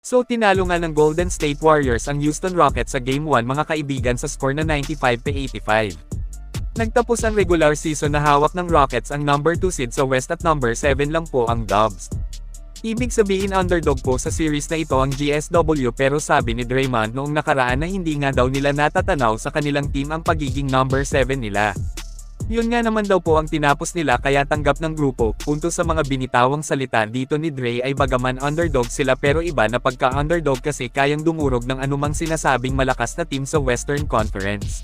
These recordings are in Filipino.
So tinalo nga ng Golden State Warriors ang Houston Rockets sa Game 1 mga kaibigan sa score na 95-85. Nagtapos ang regular season na hawak ng Rockets ang number 2 seed sa West at number 7 lang po ang Dubs. Ibig sabihin underdog po sa series na ito ang GSW pero sabi ni Draymond noong nakaraan na hindi nga daw nila natatanaw sa kanilang team ang pagiging number 7 nila. Yun nga naman daw po ang tinapos nila kaya tanggap ng grupo, punto sa mga binitawang salita dito ni Dre ay bagaman underdog sila pero iba na pagka-underdog kasi kayang dumurog ng anumang sinasabing malakas na team sa Western Conference.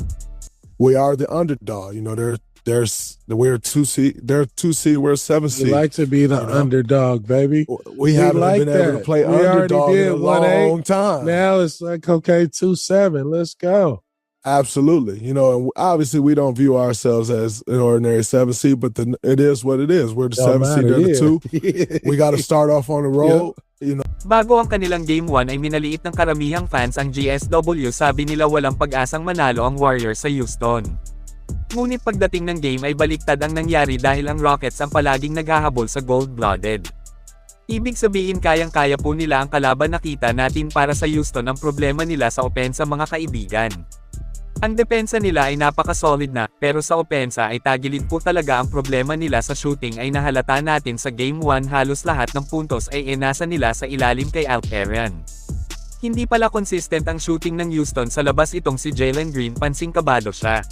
we are the underdog. You know, there there's we're two seed, they're two seed, we're seven We seed. like to be the You know? underdog, baby. we we haven't like been able to that. play We underdog in a 1-8. long time. Now it's like okay, two seven. Let's go. Absolutely. You know, and obviously we don't view ourselves as an ordinary seven seed, but the, it is what it is. We're the Don't seven seed, they're the yeah. two. We got to start off on the road. You know, Bago ang kanilang Game 1 ay minaliit ng karamihang fans ang GSW sabi nila walang pag-asang manalo ang Warriors sa Houston. Ngunit pagdating ng game ay baliktad ang nangyari dahil ang Rockets ang palaging naghahabol sa gold-blooded. Ibig sabihin kayang-kaya po nila ang kalaban nakita natin para sa Houston ang problema nila sa opensa mga kaibigan. Ang depensa nila ay napaka-solid na, pero sa opensa ay tagilid po talaga ang problema nila sa shooting ay nahalata natin sa Game 1 halos lahat ng puntos ay enasa nila sa ilalim kay Alperian. Hindi pala consistent ang shooting ng Houston sa labas itong si Jalen Green pansing kabado siya.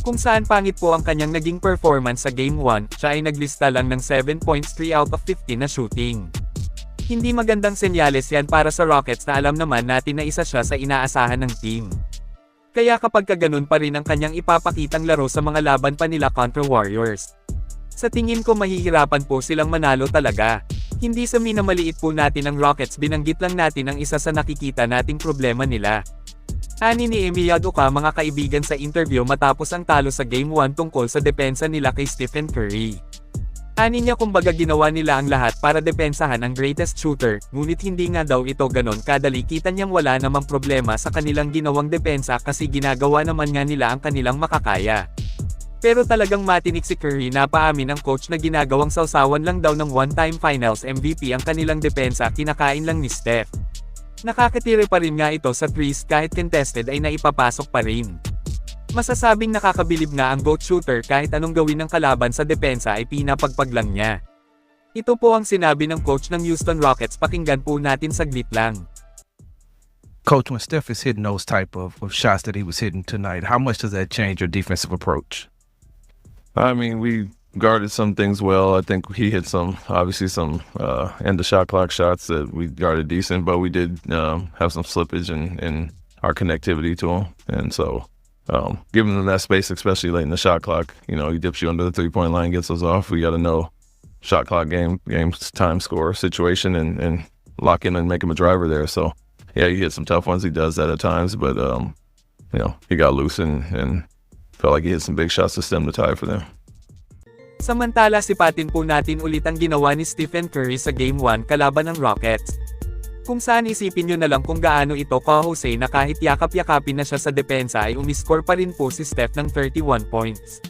Kung saan pangit po ang kanyang naging performance sa Game 1, siya ay naglista lang ng 7 points 3 out of 15 na shooting. Hindi magandang senyales yan para sa Rockets na alam naman natin na isa siya sa inaasahan ng team. Kaya kapag kaganon pa rin ang kanyang ipapakitang laro sa mga laban pa nila contra Warriors. Sa tingin ko mahihirapan po silang manalo talaga. Hindi sa minamaliit po natin ang Rockets binanggit lang natin ang isa sa nakikita nating problema nila. Ani ni Emi Yaduka mga kaibigan sa interview matapos ang talo sa Game 1 tungkol sa depensa nila kay Stephen Curry. Ani niya kumbaga ginawa nila ang lahat para depensahan ang greatest shooter, ngunit hindi nga daw ito ganon kadali kita niyang wala namang problema sa kanilang ginawang depensa kasi ginagawa naman nga nila ang kanilang makakaya. Pero talagang matinik si Curry na paamin ng coach na ginagawang sausawan lang daw ng one-time finals MVP ang kanilang depensa kinakain lang ni Steph. Nakakatire pa rin nga ito sa threes kahit contested ay naipapasok pa rin. Masasabing nakakabilib nga ang GOAT shooter kahit anong gawin ng kalaban sa depensa ay pinapagpag lang niya. Ito po ang sinabi ng coach ng Houston Rockets pakinggan po natin saglit lang. Coach, when Steph is hitting those type of, of shots that he was hitting tonight, how much does that change your defensive approach? I mean, we guarded some things well. I think he hit some, obviously, some uh, end the shot clock shots that we guarded decent, but we did um, have some slippage in, in our connectivity to him. And so, um, giving them that space, especially late in the shot clock, you know, he dips you under the three point line, gets us off. We got to know shot clock game, game time score situation, and, and lock in and make him a driver there. So, yeah, he hit some tough ones. He does that at times, but, um, you know, he got loose and, and felt like he hit some big shots to stem the tide for them. Samantala sipatin po natin ulit ang ginawa ni Stephen Curry sa Game 1 kalaban ng Rockets. Kung saan isipin nyo na lang kung gaano ito ka-Jose na kahit yakap-yakapin na siya sa depensa ay umiscore pa rin po si Steph ng 31 points.